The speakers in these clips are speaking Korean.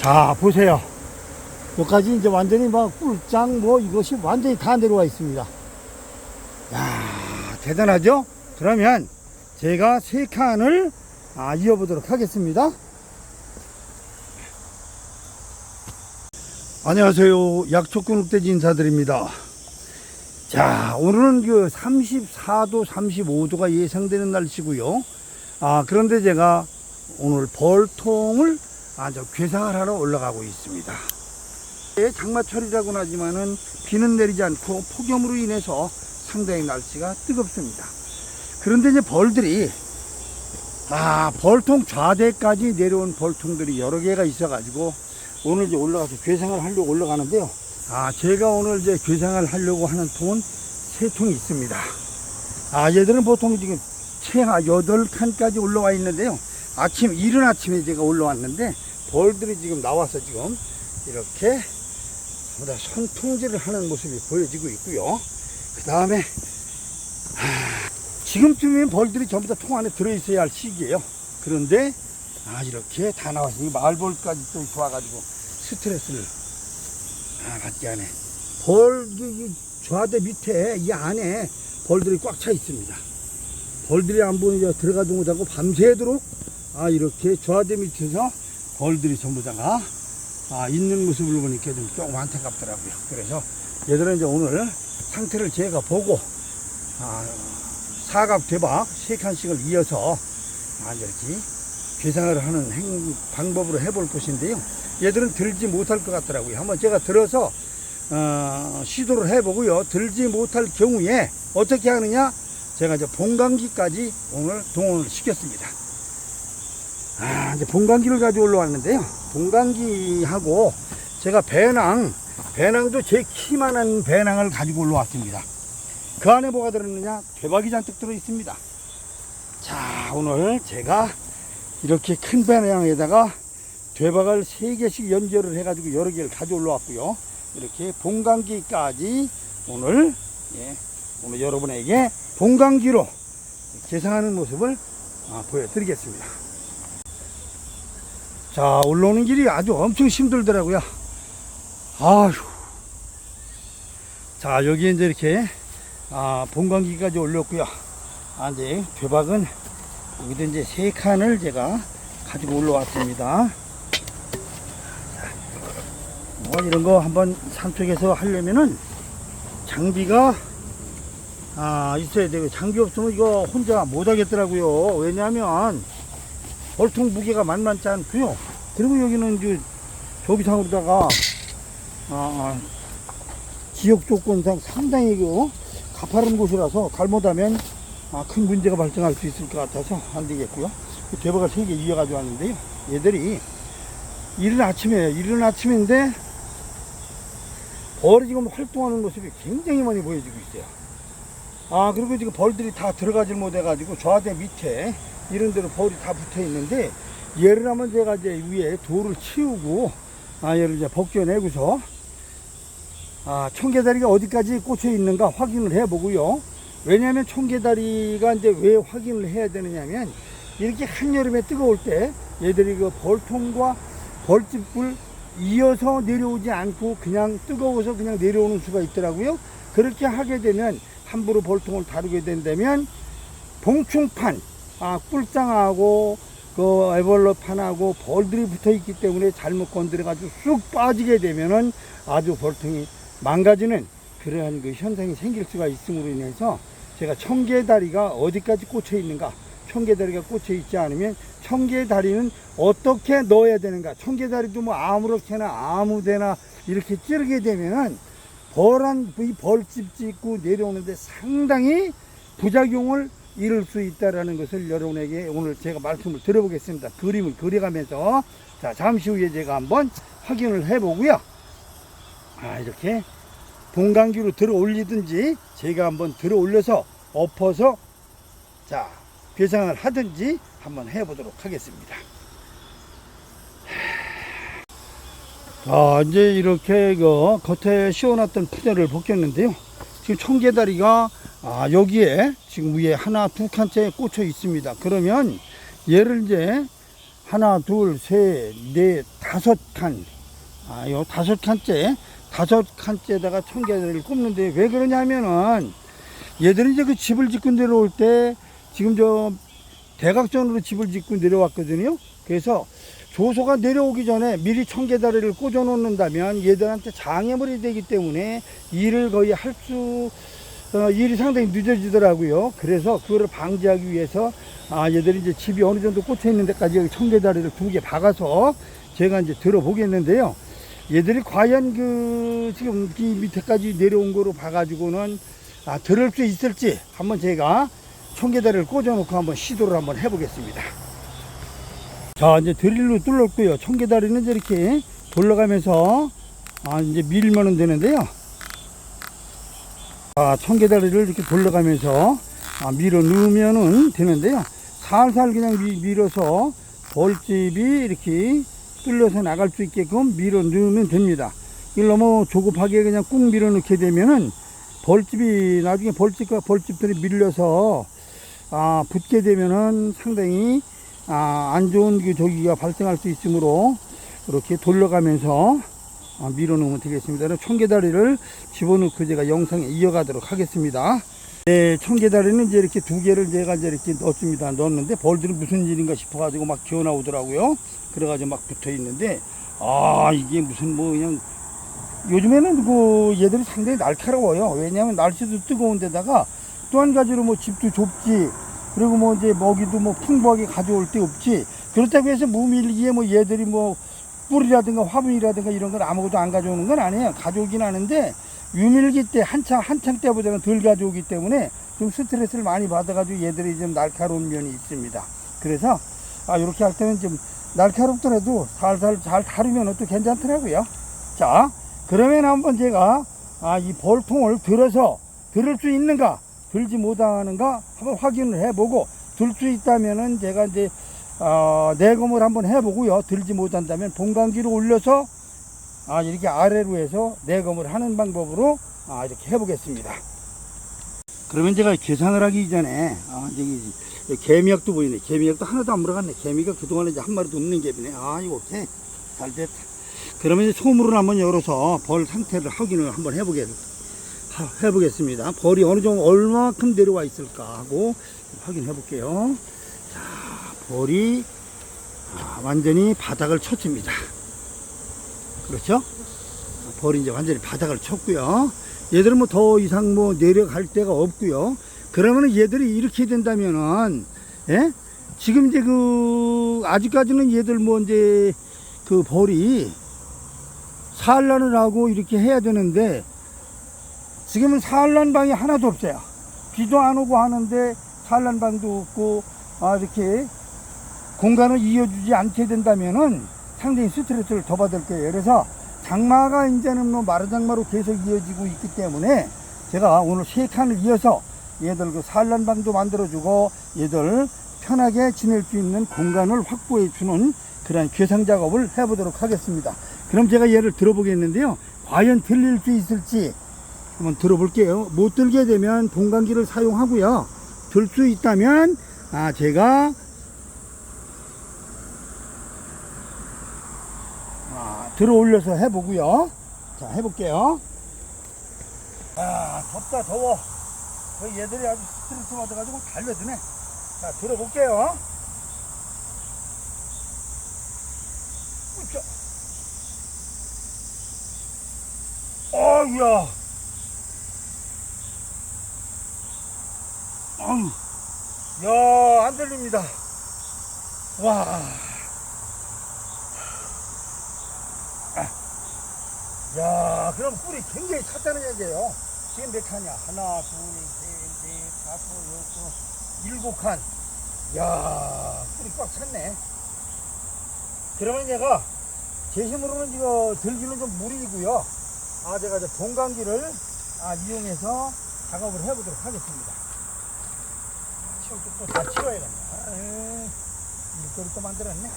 자, 보세요. 여기까지 이제 완전히 막 꿀장 뭐 이것이 완전히 다 내려와 있습니다. 야 대단하죠? 그러면 제가 세 칸을 아, 이어보도록 하겠습니다. 안녕하세요. 약초근육돼지 인사드립니다. 자, 오늘은 그 34도, 35도가 예상되는 날씨고요. 아, 그런데 제가 오늘 벌통을 아주 괴상을 하러 올라가고 있습니다. 예, 장마철이라고는 하지만은 비는 내리지 않고 폭염으로 인해서 상당히 날씨가 뜨겁습니다. 그런데 이제 벌들이 아 벌통 좌대까지 내려온 벌통들이 여러 개가 있어가지고 오늘 이제 올라가서 괴상을 하려고 올라가는데요. 아 제가 오늘 이제 괴상을 하려고 하는 통은 세 통이 있습니다. 아 얘들은 보통 지금 최하 여덟 칸까지 올라와 있는데요. 아침 이른 아침에 제가 올라왔는데 벌들이 지금 나와서 지금 이렇게 보다 선통질을 하는 모습이 보여지고 있고요. 그 다음에 지금쯤이면 벌들이 전부 다 통 안에 들어있어야 할 시기예요. 그런데 아 이렇게 다 나와서 이 말벌까지 또 좋아가지고 스트레스를 아, 받지 않네. 벌 이- 이 좌대 밑에 이 안에 벌들이 꽉 차 있습니다. 벌들이 안 보이자 들어가도 못하고 밤새도록 아 이렇게 좌대 밑에서 벌들이 전부 다가 아, 있는 모습을 보니까 좀 조금 안타깝더라고요. 그래서 얘들은 이제 오늘 상태를 제가 보고 아, 사각 대박 세 칸씩을 이어서 아, 이렇게 괴상을 하는 행, 방법으로 해볼 것인데요. 얘들은 들지 못할 것 같더라고요. 한번 제가 들어서 어, 시도를 해보고요. 들지 못할 경우에 어떻게 하느냐? 제가 이제 봉강기까지 오늘 동원을 시켰습니다. 아, 이제 봉강기를 가지고 올라왔는데요. 봉강기하고 제가 배낭, 배낭도 제 키만한 배낭을 가지고 올라왔습니다. 그 안에 뭐가 들었느냐? 대박이 잔뜩 들어 있습니다. 자, 오늘 제가 이렇게 큰 배낭에다가 대박을 세 개씩 연결을 해가지고 여러 개를 가져 올 라왔고요. 이렇게 봉강기까지 오늘, 예, 오늘 여러분에게 봉강기로 계상하는 모습을 아, 보여드리겠습니다. 자, 올라오는 길이 아주 엄청 힘들더라고요. 아휴. 자, 여기 이제 이렇게, 아, 본관기까지 올렸고요. 아, 이제 대박은 여기도 이제 세 칸을 제가 가지고 올라왔습니다. 자, 뭐 이런 거 한번 산속에서 하려면은 장비가 아, 있어야 되고 장비 없으면 이거 혼자 못 하겠더라고요. 왜냐하면 벌통 무게가 만만치 않고요. 그리고 여기는 이제 조비상으로다가 아, 아, 지역 조건상 상당히 그 가파른 곳이라서 잘못하면 아, 큰 문제가 발생할 수 있을 것 같아서 안 되겠고요. 그 대박을 세 개 이어가지고 왔는데요. 얘들이 이른 아침에 이른 아침인데 벌이 지금 활동하는 모습이 굉장히 많이 보여지고 있어요. 아 그리고 지금 벌들이 다 들어가질 못해가지고 좌대 밑에 이런 데로 벌이 다 붙어 있는데 얘를 하면 제가 이제 위에 돌을 치우고 아 얘를 이제 벗겨내고서 아 청개다리가 어디까지 꽂혀 있는가 확인을 해보고요. 왜냐하면 청개다리가 이제 왜 확인을 해야 되느냐면 이렇게 한여름에 뜨거울 때 얘들이 그 벌통과 벌집을 이어서 내려오지 않고 그냥 뜨거워서 그냥 내려오는 수가 있더라고요. 그렇게 하게 되면 함부로 벌통을 다루게 된다면 봉충판 아, 꿀장하고 그 에벌러판하고 벌들이 붙어 있기 때문에 잘못 건드려가지고 쑥 빠지게 되면은 아주 벌통이 망가지는 그러한 그 현상이 생길 수가 있음으로 인해서 제가 청개다리가 어디까지 꽂혀 있는가 청개다리가 꽂혀 있지 않으면 청개다리는 어떻게 넣어야 되는가 청개다리도 뭐 아무렇게나 아무데나 이렇게 찌르게 되면은 벌한 이 벌집 짓고 내려오는데 상당히 부작용을 이룰 수 있다라는 것을 여러분에게 오늘 제가 말씀을 드려보겠습니다. 그림을 그려가면서 자 잠시 후에 제가 한번 확인을 해보고요. 아 이렇게 동강기로 들어 올리든지 제가 한번 들어 올려서 엎어서 자 괴상을 하든지 한번 해보도록 하겠습니다. 자 이제 이렇게 그 겉에 씌워놨던 푸대를 벗겼는데요. 지금 청개다리가 아, 여기에 지금 위에 하나 두 칸째 꽂혀 있습니다. 그러면 얘를 이제 하나, 둘, 셋, 넷, 다섯 칸. 아, 요 다섯 칸째, 다섯 칸째다가 청개다리를 꼽는데 왜 그러냐면은 얘들은 이제 그 집을 짓고 내려올 때 지금 저 대각선으로 집을 짓고 내려왔거든요. 그래서 조소가 내려오기 전에 미리 청개다리를 꽂아 놓는다면 얘들한테 장애물이 되기 때문에 일을 거의 할 수, 어, 일이 상당히 늦어지더라고요. 그래서 그거를 방지하기 위해서 아, 얘들이 이제 집이 어느 정도 꽂혀 있는 데까지 여기 청개다리를 두 개 박아서 제가 이제 들어보겠는데요. 얘들이 과연 그 지금 이 밑에까지 내려온 거로 봐가지고는 아, 들을 수 있을지 한번 제가 청개다리를 꽂아놓고 한번 시도를 한번 해보겠습니다. 자, 이제 드릴로 뚫었고요. 청개다리는 이제 이렇게 돌려가면서 아, 이제 밀면 되는데요. 아, 청개다리를 이렇게 돌려가면서 아, 밀어 넣으면은 되는데요. 살살 그냥 미, 밀어서 벌집이 이렇게 뚫려서 나갈 수 있게끔 밀어 넣으면 됩니다. 이걸 너무 조급하게 그냥 꾹 밀어 넣게 되면은 벌집이 나중에 벌집과 벌집들이 밀려서 아, 붙게 되면은 상당히 아, 안 좋은 그 조기가 발생할 수 있으므로 이렇게 돌려가면서 아, 밀어 놓으면 되겠습니다. 청개다리를 집어넣고 제가 영상에 이어가도록 하겠습니다. 네, 청개다리는 이제 이렇게 두 개를 제가 이제 이렇게 넣었습니다. 넣었는데 벌들이 무슨 일인가 싶어가지고 막 기어나오더라고요. 그래가지고 막 붙어 있는데, 아, 이게 무슨 뭐 그냥, 요즘에는 그 얘들이 상당히 날카로워요. 왜냐하면 날씨도 뜨거운 데다가 또 한 가지로 뭐 집도 좁지, 그리고 뭐 이제 먹이도 뭐 풍부하게 가져올 데 없지. 그렇다고 해서 무밀기에 뭐 얘들이 뭐 뿔이라든가 화분이라든가 이런 걸 아무것도 안 가져오는 건 아니에요. 가져오긴 하는데 유밀기 때 한창 한창 때보다는 덜 가져오기 때문에 좀 스트레스를 많이 받아가지고 얘들이 좀 날카로운 면이 있습니다. 그래서 아 이렇게 할 때는 좀 날카롭더라도 살살 잘 다루면 또 괜찮더라고요. 자 그러면 한번 제가 아 이 볼통을 들어서 들을 수 있는가 들지 못하는가 한번 확인을 해보고 들 수 있다면은 제가 이제 어, 내검을 한번 해보고요. 들지 못한다면 봉강기를 올려서 아, 이렇게 아래로 해서 내검을 하는 방법으로 아, 이렇게 해보겠습니다. 그러면 제가 계산을 하기 전에 아, 저기 개미약도 보이네. 개미약도 하나도 안 물어갔네. 개미가 그동안에 이제 한 마리도 없는 개미네. 아, 이거 오케이. 잘 됐다. 그러면 이제 소물을 한번 열어서 벌 상태를 확인을 한번 해보겠, 하- 해보겠습니다. 벌이 어느 정도 얼마큼 내려와 있을까 하고 확인해 볼게요. 자, 벌이 아, 완전히 바닥을 쳤습니다. 그렇죠? 벌이 이제 완전히 바닥을 쳤고요. 얘들은 뭐 더 이상 뭐 내려갈 데가 없고요. 그러면은 얘들이 이렇게 된다면은 예? 지금 이제 그 아직까지는 얘들 뭐 이제 그 벌이 산란을 하고 이렇게 해야 되는데 지금은 산란 방이 하나도 없어요. 비도 안 오고 하는데 산란 방도 없고 아 이렇게 공간을 이어주지 않게 된다면은 상당히 스트레스를 더 받을 거예요. 그래서 장마가 이제는 뭐 마루장마로 계속 이어지고 있기 때문에 제가 오늘 세 칸을 이어서 얘들 그 산란방도 만들어주고 얘들 편하게 지낼 수 있는 공간을 확보해 주는 그런 괴상 작업을 해보도록 하겠습니다. 그럼 제가 얘를 들어보겠는데요. 과연 들릴 수 있을지 한번 들어볼게요. 못 들게 되면 동강기를 사용하고요. 들 수 있다면 아 제가 들어 올려서 해보고요. 자, 해볼게요. 아, 덥다, 더워. 그 얘들이 아주 스트레스 받아가지고 달려드네. 자, 들어볼게요. 으쌰. 어이야. 어휴. 야, 안 들립니다. 와. 야, 그럼 뿔이 굉장히 찼다는 얘기예요. 지금 몇 칸이야? 하나, 둘, 셋, 넷, 다섯, 여섯, 일곱 칸. 야, 뿔이 꽉 찼네. 그러면 얘가 제 힘으로는 이거 들기는 좀 무리이고요. 아, 제가 이제 봉강기를 아, 이용해서 작업을 해보도록 하겠습니다. 치울 때또다 치워야겠네. 아유, 일거리 또 만들었네.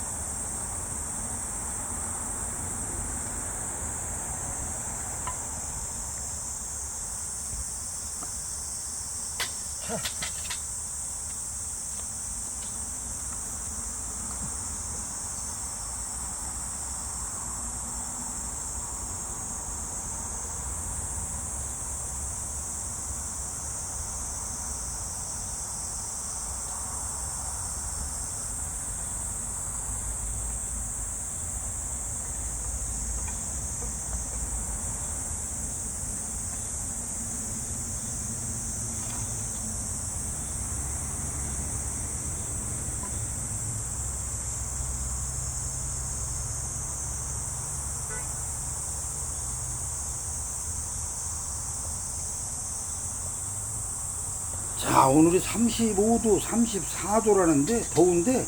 야, 오늘이 35도, 34도라는데, 더운데,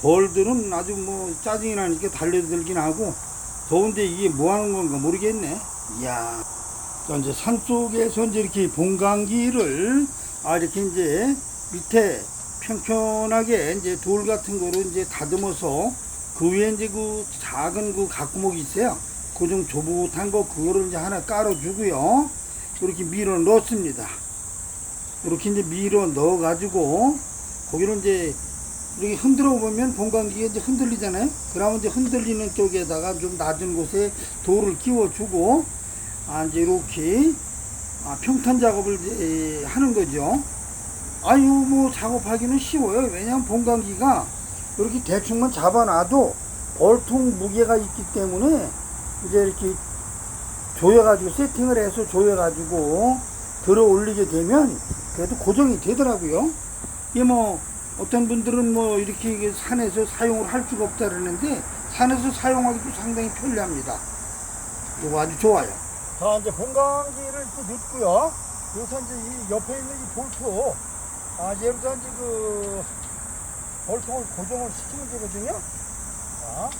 벌들은 아주 뭐 짜증이 나니까 달려들긴 하고, 더운데 이게 뭐 하는 건가 모르겠네. 이야. 자, 이제 산 속에서 이제 이렇게 봉강기를, 아, 이렇게 이제 밑에 평평하게 이제 돌 같은 거로 이제 다듬어서 그 위에 이제 그 작은 그 각구목이 있어요. 그 좀 조붓한 거 그거를 이제 하나 깔아주고요. 이렇게 밀어 넣습니다. 이렇게 이제 밀어 넣어 가지고 거기를 이제 이렇게 흔들어 보면 봉강기가 이제 흔들리잖아요. 그러면 이제 흔들리는 쪽에다가 좀 낮은 곳에 돌을 끼워주고 아 이제 이렇게 아, 평탄 작업을 이제 하는 거죠. 아유 뭐 작업하기는 쉬워요. 왜냐하면 봉강기가 이렇게 대충만 잡아놔도 벌통 무게가 있기 때문에 이제 이렇게 조여가지고 세팅을 해서 조여가지고 들어 올리게 되면 그래도 고정이 되더라고요. 이게 뭐 어떤 분들은 뭐 이렇게 산에서 사용을 할 수가 없다 그러는데 산에서 사용하기도 상당히 편리합니다. 이거 아주 좋아요. 자 이제 본강기를 또 넣고요. 여기서 이제 이 옆에 있는 이 볼트 아 얘부터 이제 그 볼통을 고정을 시키면 되거든요. 자.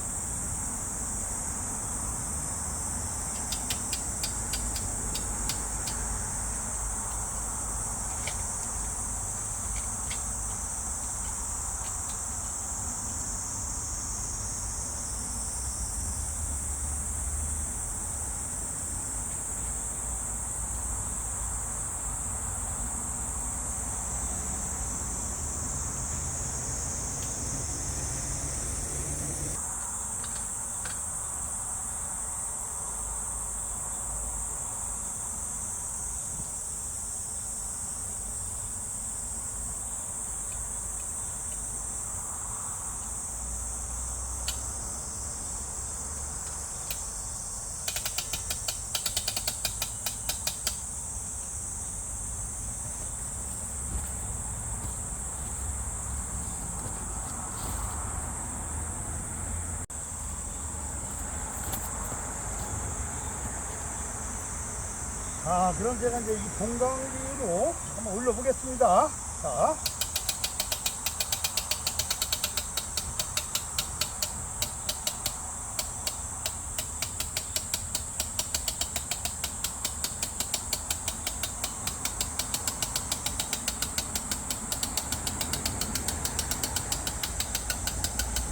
자, 그럼 제가 이제 이 봉강기로 한번 올려보겠습니다. 자.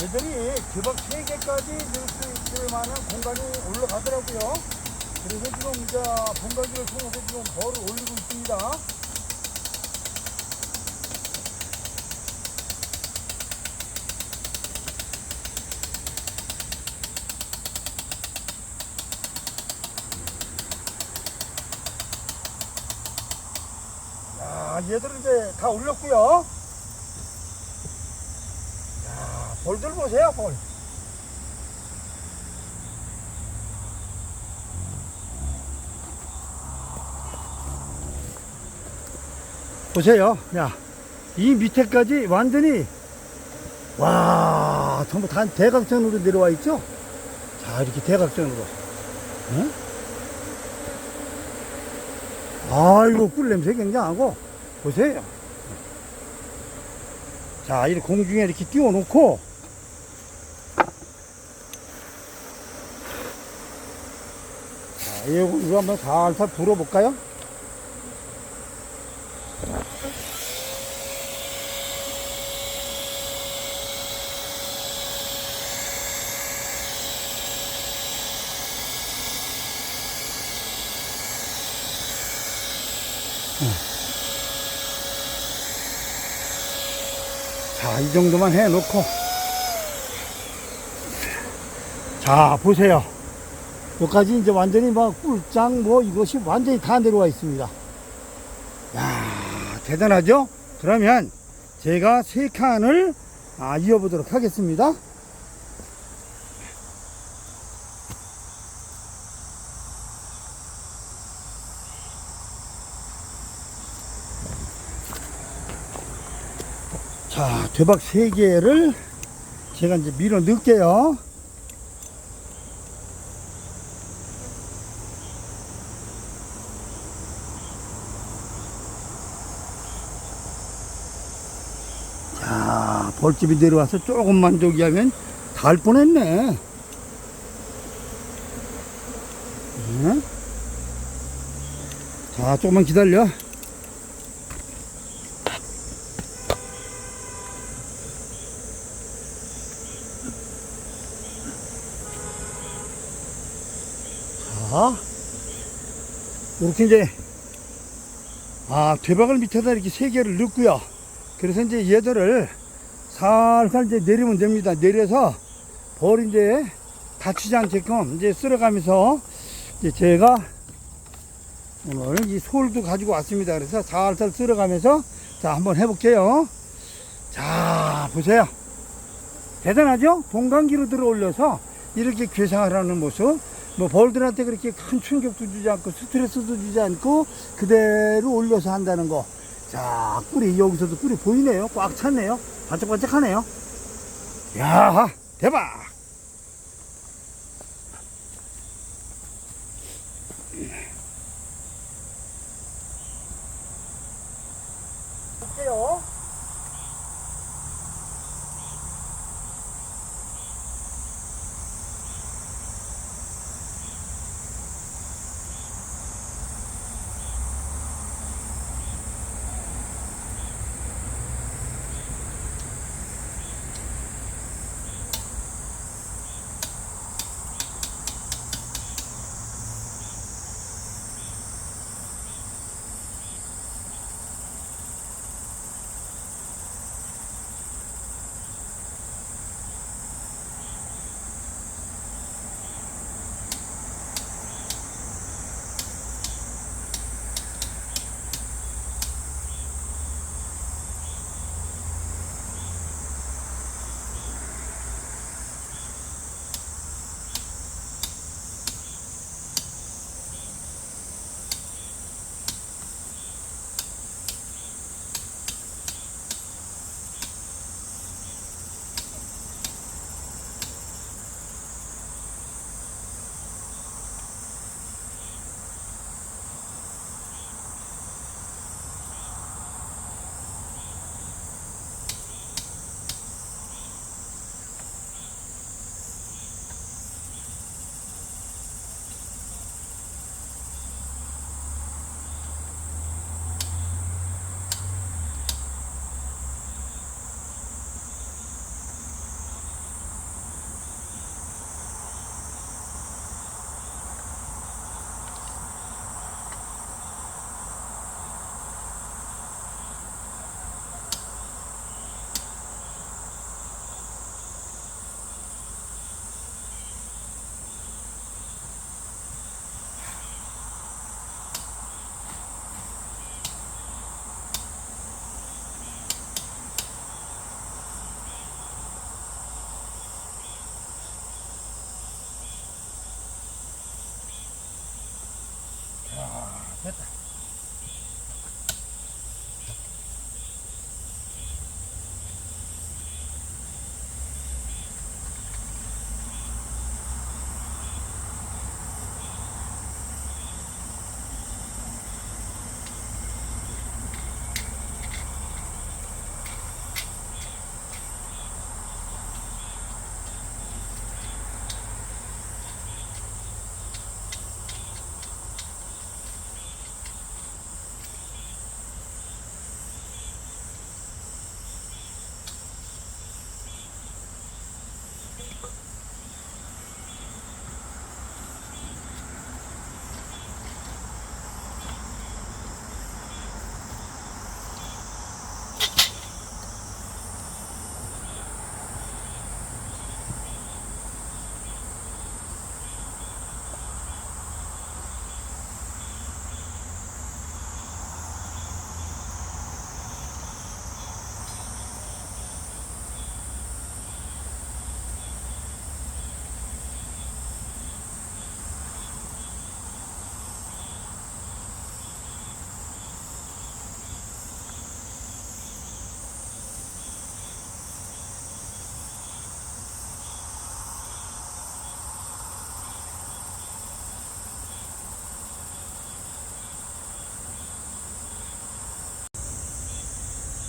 얘들이 기박 3개까지 넣을 수 있을 만한 공간이 올라가더라고요. 그래서 지금 이제 본가기를 통해서 지금 벌을 올리고 있습니다. 야, 얘들은 이제 다 올렸고요. 야, 벌들 보세요, 벌. 보세요. 야, 이 밑에까지 완전히, 와, 전부 다 대각선으로 내려와 있죠? 자, 이렇게 대각선으로. 응? 아이고, 꿀 냄새 굉장하고. 보세요. 자, 이렇게 공중에 이렇게 띄워놓고. 자, 이거, 이거 한번 살살 불어볼까요? 자, 이 정도만 해 놓고. 자, 보세요. 여기까지 이제 완전히 막 꿀장 뭐 이것이 완전히 다 내려와 있습니다. 야 대단하죠? 그러면 제가 세 칸을 아, 이어보도록 하겠습니다. 대박 3개를 제가 이제 밀어 넣을게요. 자, 벌집이 내려와서 조금만 저기 하면 닿을 뻔했네. 자, 조금만 기다려. 자, 이렇게 이제, 아, 대박을 밑에다 이렇게 세 개를 넣고요. 그래서 이제 얘들을 살살 이제 내리면 됩니다. 내려서 벌 이제 다치지 않게끔 이제 쓸어가면서 이제 제가 오늘 이 솔도 가지고 왔습니다. 그래서 살살 쓸어가면서 자 한번 해볼게요. 자 보세요. 대단하죠? 동강기로 들어 올려서 이렇게 괴상을 하는 모습. 뭐 벌들한테 그렇게 큰 충격도 주지 않고 스트레스도 주지 않고 그대로 올려서 한다는 거. 자 꿀이 여기서도 꿀이 보이네요. 꽉 찼네요. 반짝반짝하네요. 야 대박.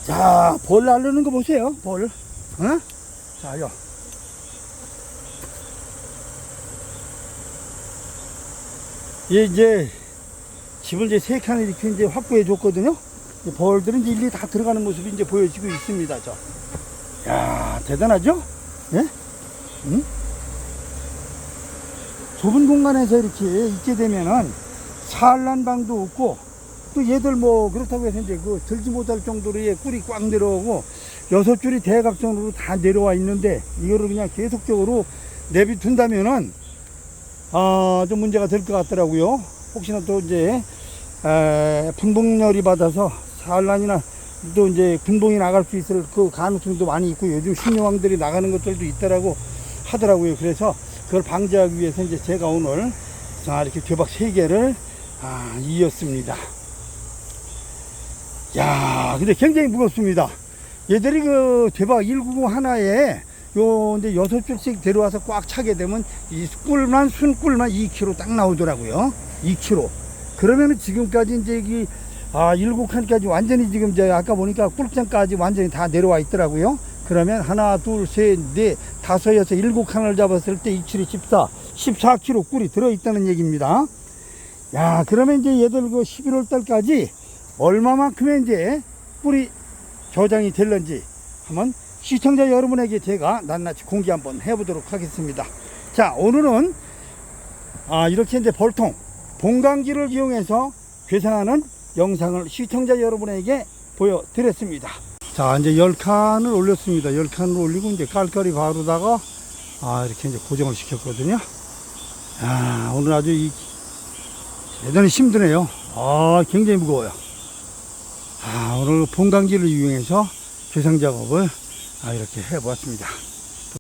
자, 벌 날르는 거 보세요. 벌. 어? 자, 요. 얘 이제 집을 이제 세 칸을 이렇게 이제 확보해 줬거든요. 이제 벌들은 이제 일일이 다 들어가는 모습이 이제 보여지고 있습니다. 저. 야, 대단하죠? 예? 응? 좁은 공간에서 이렇게 있게 되면은 산란방도 없고 또 얘들 뭐 그렇다고 해서 이제 그 들지 못할 정도로 얘 꿀이 꽉 내려오고 여섯 줄이 대각선으로 다 내려와 있는데 이거를 그냥 계속적으로 내비둔다면은 아, 좀 문제가 될 것 같더라고요. 혹시나 또 이제 에, 분봉열이 받아서 산란이나 또 이제 군봉이 나갈 수 있을 그 가능성도 많이 있고 요즘 신용왕들이 나가는 것들도 있더라고 하더라고요. 그래서 그걸 방지하기 위해서 이제 제가 오늘 자 이렇게 대박 세 개를 아, 이었습니다. 야, 근데 굉장히 무겁습니다. 얘들이 그 대박 199 하나에 요 이제 여섯 줄씩 데려와서 꽉 차게 되면 이 꿀만 순꿀만 2kg 딱 나오더라고요. 2kg. 그러면은 지금까지 이제 이 아, 일곱 칸까지 완전히 지금 저 아까 보니까 꿀장까지 완전히 다 내려와 있더라고요. 그러면 하나, 둘, 셋, 넷, 다섯, 여섯, 일곱 칸을 잡았을 때 2, 7, 14, 14kg 꿀이 들어있다는 얘기입니다. 야, 그러면 이제 얘들 그 11월 달까지 얼마만큼의 이제 꿀이 저장이 될런지 한번 시청자 여러분에게 제가 낱낱이 공개 한번 해보도록 하겠습니다. 자, 오늘은 아, 이렇게 이제 벌통, 봉강기를 이용해서 괴상하는 영상을 시청자 여러분에게 보여드렸습니다. 자, 이제 10칸을 올렸습니다. 10칸을 올리고 이제 깔깔이 바로다가 아, 이렇게 이제 고정을 시켰거든요. 아, 오늘 아주 이 대단히 힘드네요. 아, 굉장히 무거워요. 아, 오늘 봉강기를 이용해서 괴상 작업을 아, 이렇게 해보았습니다.